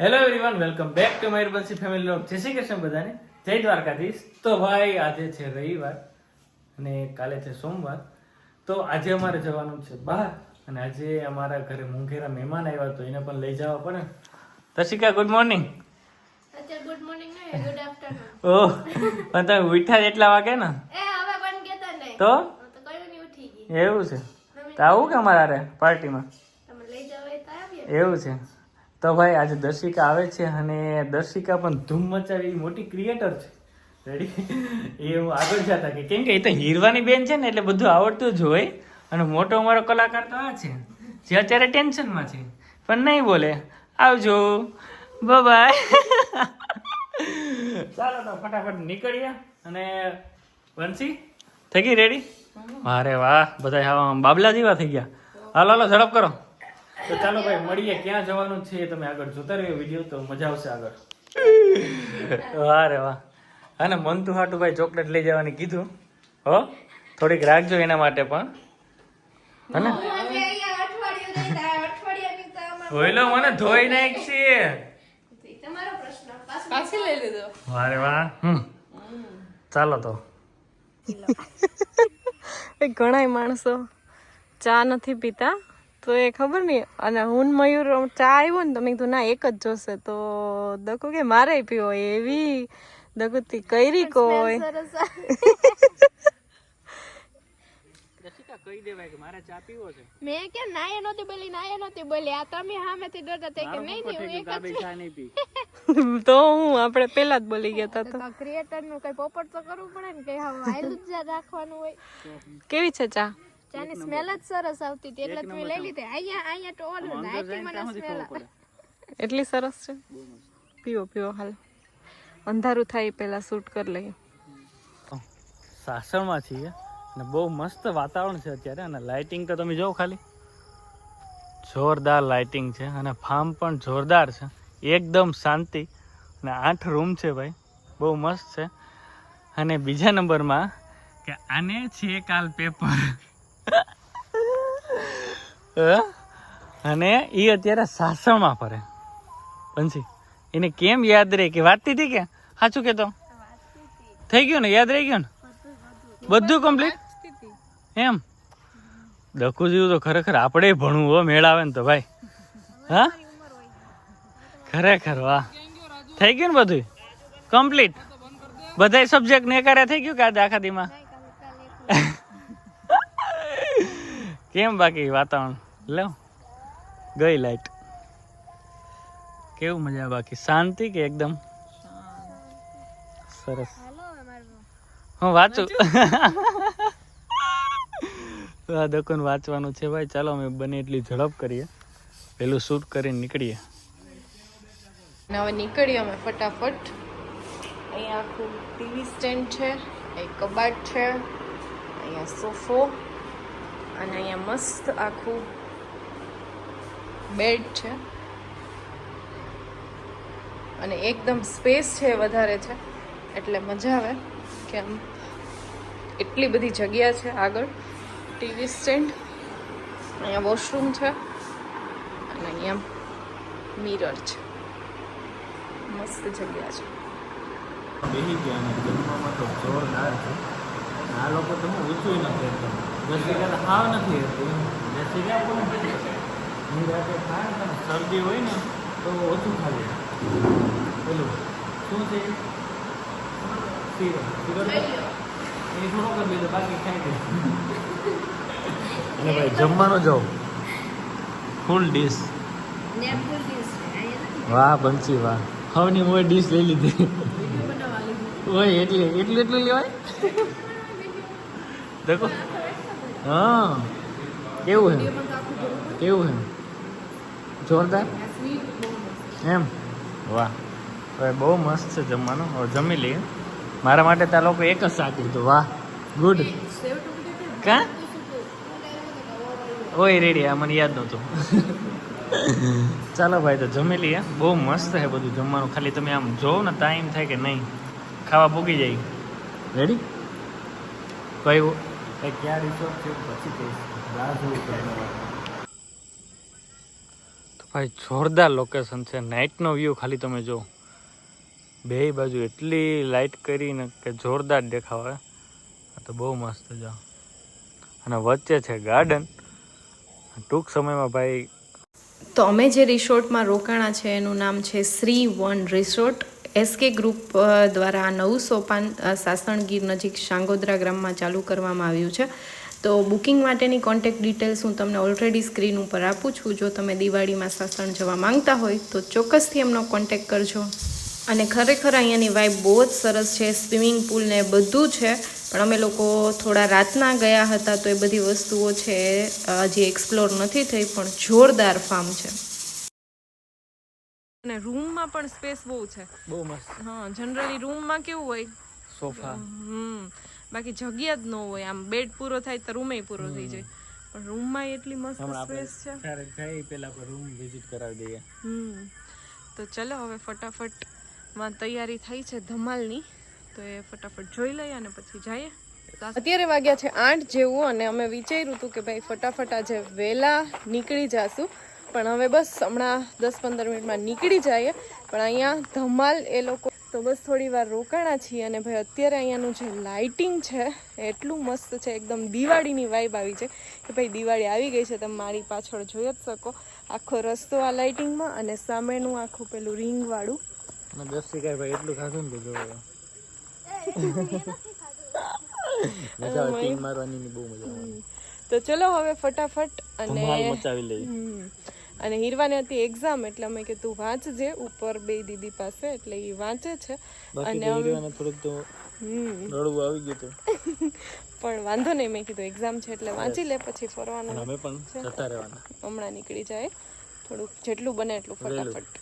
Hello everyone welcome back to my Bansi family લોક જય શ્રી કૃષ્ણ બધાને. જય દ્વારકાધીશ. તો ભાઈ આજે છે રવિવાર અને કાલે છે સોમવાર. તો આજે અમારે જવાનું છે બહાર અને આજે અમારા ઘરે મુંઘેરા મહેમાન આવ્યા તો એને પણ લઈ જવા પડે. તશિકા good morning good morning good afternoon oh પણ તમે ઉઠ્યા એટલા વાગે ને? એ હવે પણ કેતા નહીં. તો? ઉઠી ગઈ. એવું છે. તો આવું કે અમારા પાર્ટીમાં? તમે લઈ જાવ એવું છે. તો ભાઈ, આજે દર્શિકા આવે છે અને દર્શિકા પણ ધૂમ મચાવી મોટી ક્રિએટર છે. રેડી એ હું આગળ જતા કે કેમ કે એ તો હીરવાની બેન છે ને, એટલે બધું આવડતું જ હોય. અને મોટો અમારો કલાકાર તો આ છે. જે અત્યારે ટેન્શનમાં છે. પણ નહીં બોલે. આવજો. બાય ચાલો તો ફટાફટ નીકળીએ. અને વંશી, થઈ ગઈ રેડી મારે વાહ. બધા બાબલા જેવા થઈ ગયા. હાલો હાલો, ઝડપ કરો. તો ચાલો ભાઈ મળીએ. ક્યાં જવાનું છે તમે આગળ જોતા રહ્યો વીડિયો તો મજા આવશે આગળ. વાહ રે વાહ. અને મંતુ હાટુ ભાઈ ચોકલેટ લઈ જવાની કીધું. હો થોડીક રાખજો એના માટે પણ. હને ધોઈલો મને ધોઈ પાછી લઈ લીધો. વાહ વાહ. હમ. ચાલો તો. એ ઘણાય માણસો ચા નથી પીતા. તો એ ખબર નહીં. અને હું મયુર ચા આવ્યો ને તો મેં કીધું ના એક જ જોશે. તો દકુ કે મારે પીવો એવી દકુતી કઈરી કોઈ. કહી દેવાય કે મારે ચા પીવો છે. મેં કે નાય નહોતી બોલી નાય નહોતી બોલી. આ તમે સામેથી ડરતા તે કે નહીં નહીં હું એક જ ચા નહીં પી. તો હું આપણે પહેલા જ બોલી ગયા હતા. તો તો ક્રિએટરનું કઈ પોપટ તો કરવું પડે ને કે હવે આયલું જ રાખવાનું હોય. કેવી છે ચા? ચાની સ્મેલ જ સરસ આવતી હતી એટલે તમે લઈ લીધી. અહીંયા અહીંયા તો ઓલું નાઈટી મને સ્મેલ એટલી સરસ છે? પીવો પીવો હાલ. અંધારું થાય પેલા શૂટ કરી લઈએ. સાસણમાં છીએ અને બહુ મસ્ત વાતાવરણ છે અત્યારે અને લાઇટિંગ તો તમે જોવો ખાલી. જોરદાર લાઇટિંગ છે અને ફાર્મ પણ જોરદાર છે. એકદમ શાંતિ. અને આઠ રૂમ છે ભાઈ. બહુ મસ્ત છે. અને બીજા નંબરમાં કે આને છે કાલ પેપર અને એ અત્યારે સાસણમાં ફરે. પંછી એને કેમ યાદ રહે કે વાતતી હતી કે? સાચું કહેતો થઈ ગયું ને? યાદ રહી ગયું ને? બધું કમ્પ્લીટ એમ? ડકુ જેવું તો ખરેખર આપણે ભણવું હો મેળાવે ને તો ભાઈ. હા? ખરેખર વાહ. થઈ ગયું ને બધું કમ્પ્લીટ બધા સબ્જેક્ટ ને કરે થઈ ગયું કે આજે આખા દીમાં? કેમ બાકી વાતાવરણ? લો. ગઈ લાઈટ. કેવું મજા બાકી? શાંતિ કે એકદમ? સરસ. હું વાંચું? આ દકુન વાંચવાનું છે ભાઈ. ચાલો અમે બને એટલી ઝડપ કરીએ. પેલું શૂટ કરીને નીકળીએ. હવે નીકળીએ અમે ફટાફટ. અહીંયા આખું ટીવી સ્ટેન્ડ છે, એક કબાટ છે, અહીંયા સોફો, અને અહીંયા મસ્ત આખું બેડ છે. અને એકદમ સ્પેસ છે વધારે છે. એટલે મજા આવે કે આમ એટલી બધી જગ્યા છે આગળ. ટીવી સ્ટેન્ડ, અહીંયા વોશરૂમ છે અને અહીંયા મિરર છે. મસ્ત જગ્યા છે. આ લોકો તમે ઊંચું નથી. એકદમ દસ વીઘા હાવ નથી દસ વીઘા પણ હું રાતે ખાય ને શરદી હોય ને તો ઓછું ખાલી પેલું શું છે? એ થોડો કરી લીધો બાકી ખાઈ દે અને ભાઈ જમવાનો જાઓ ફૂલ ડીશ વાહ બંસી વાહ. હવની મોય ડીશ લઈ લીધી. ઓય એટલે એટલું એટલું લેવાય? દેખો. હા. કેવું હે? કેવું હે? જોરદાર? એમ? વાહ. હવે બહુ મસ્ત છે જમવાનું. હવે જમી લઈએ. મારા માટે ત્યાં લોકો એક જ શાક લીધું. વાહ. ગુડ કા? ઓય રેડી, આ મને યાદ નહોતું. ચાલો ભાઈ, તો જમી લઈએ. બહુ મસ્ત છે બધું જમવાનું. ખાલી તમે આમ જોવો ને ટાઈમ થાય કે નહીં. ખાવા પૂગી જાય. રેડી કયું કઈ ક્યાં રિસોર્ટ છે પછી રાહ જોવી ભાઈ, જોરદાર લોકેશન છે. નાઇટનો વ્યૂ ખાલી તમે જો બે બાજુ એટલી લાઇટ કરીને કે જોરદાર દેખાવે તો બહુ મસ્ત છે. અને વચ્ચે છે ગાર્ડન ટૂંક સમયમાં ભાઈ, તો અમે જે રિસોર્ટમાં રોકાણા છે, એનું નામ છે Shri one resort. SK group દ્વારા આ નવું સોપાન સાસણગીર નજીક શાંગોદરા ગ્રામમાં ચાલુ કરવામાં આવ્યું છે. તો બુકિંગ માટેની કોન્ટેક્ટ ડિટેલ્સ હું તમને ઓલરેડી સ્ક્રીન ઉપર આપું છું. જો તમે દિવાળીમાં સાસણ જવા માંગતા હોય તો ચોક્કસથી એમનો કોન્ટેક્ટ કરજો. અને ખરેખર અહીંયાની વાઇબ બહુ જ સરસ છે સ્વિમિંગ પુલ ને બધું છે. પણ અમે લોકો થોડા રાતના ગયા હતા તો એ બધી વસ્તુઓ છે હજી એક્સપ્લોર નથી થઈ પણ જોરદાર ફાર્મ છે. અને રૂમમાં પણ સ્પેસ બહુ છે. બહુ મસ્ત. હા જનરલી રૂમમાં કેવું હોય? Sofa hmm. બાકી જગ્યા જ ન હોય. આમ બેડ પૂરો થાય તો રૂમે પૂરો થઈ જાય. પણ રૂમમાં એટલી મસ્ત સ્પેસ છે. જઈએ પહેલા પર રૂમ વિઝિટ કરાવી દઈએ. હમ. તો ચલો હવે ફટાફટમાં તૈયારી થઈ છે ધમાલની. તો એ ફટાફટ જોઈ લઈએ અને પછી જઈએ. અત્યારે વાગ્યા છે આઠ જેવું અને અમે વિચાર્યું હતું કે ભાઈ ફટાફટ આજે વહેલા નીકળી જાશું. પણ હવે બસ હમણાં દસ પંદર મિનિટમાં નીકળી જઈએ. પણ અહીંયા ધમાલ એ લોકો તો બસ થોડી વાર રોકાણા છીએ અને ભાઈ અત્યારે અહીંયાનું જે લાઇટિંગ છે એટલું મસ્ત છે એકદમ દિવાળીની વાઇબ આવી છે કે ભાઈ દિવાળી આવી ગઈ છે તમે મારી પાછળ જોઈ જ શકો. આખો રસ્તો આ લાઇટિંગમાં અને સામેનું આખું પેલું રિંગવાળું ભાઈ એટલું ખાધું ને તો બહુ મજા ચલો હવે ફટાફટ અને મચાવી લઈ હમ. અને હીરવાને હતી એક્ઝામ એટલે અમે કે તું વાંચજે ઉપર બે દીદી પાસે એટલે એ વાંચે છે. અને થોડુંક તો રડવું આવી ગયું હતું. પણ વાંધો નહીં મેં કીધું એક્ઝામ છે એટલે વાંચી લે પછી ફરવાનું. અમે પણ જતા રહેવાના. હમણાં નીકળી જાય. થોડુંક જેટલું બને એટલું. ફટાફટ.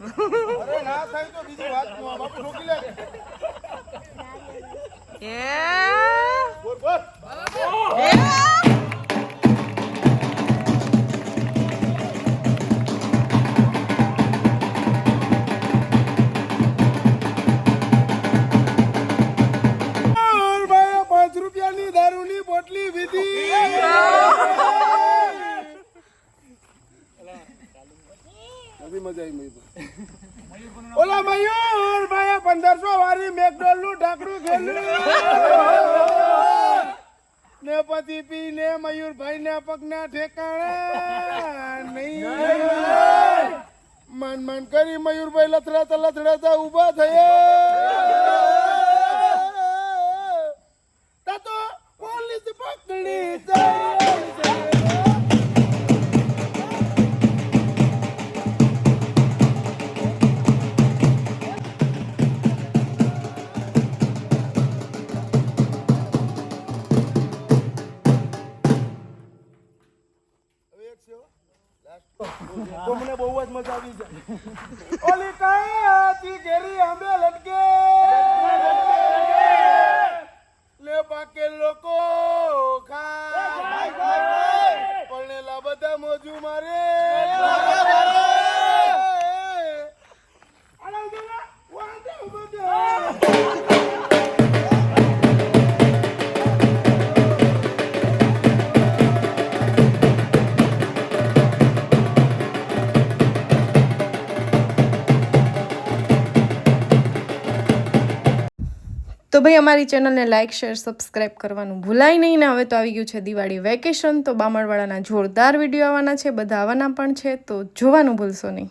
અરે ના થાય તો બીજી વાત બાપુ રોકી લે. એ ભાઈ વાળી મેકડોલનું ઢાકણું ખેલ્યું ને પછી પી ને મયુરભાઈ ના પગના ઠેકાણા. નહીં. મન મન કરી મયુરભાઈ લથડાતા લથડાતા ઊભા થયા. તો પોલીસ પકડી જાય. તો ભાઈ અમારી ચેનલને લાઇક શેર સબસ્ક્રાઈબ કરવાનું ભૂલાય નહીં ને હવે તો આવી ગયું છે દિવાળી વેકેશન તો બામણવાળાના જોરદાર વીડિયો આવવાના છે, બધા આવવાના પણ છે, તો જોવાનું ભૂલશો નહીં.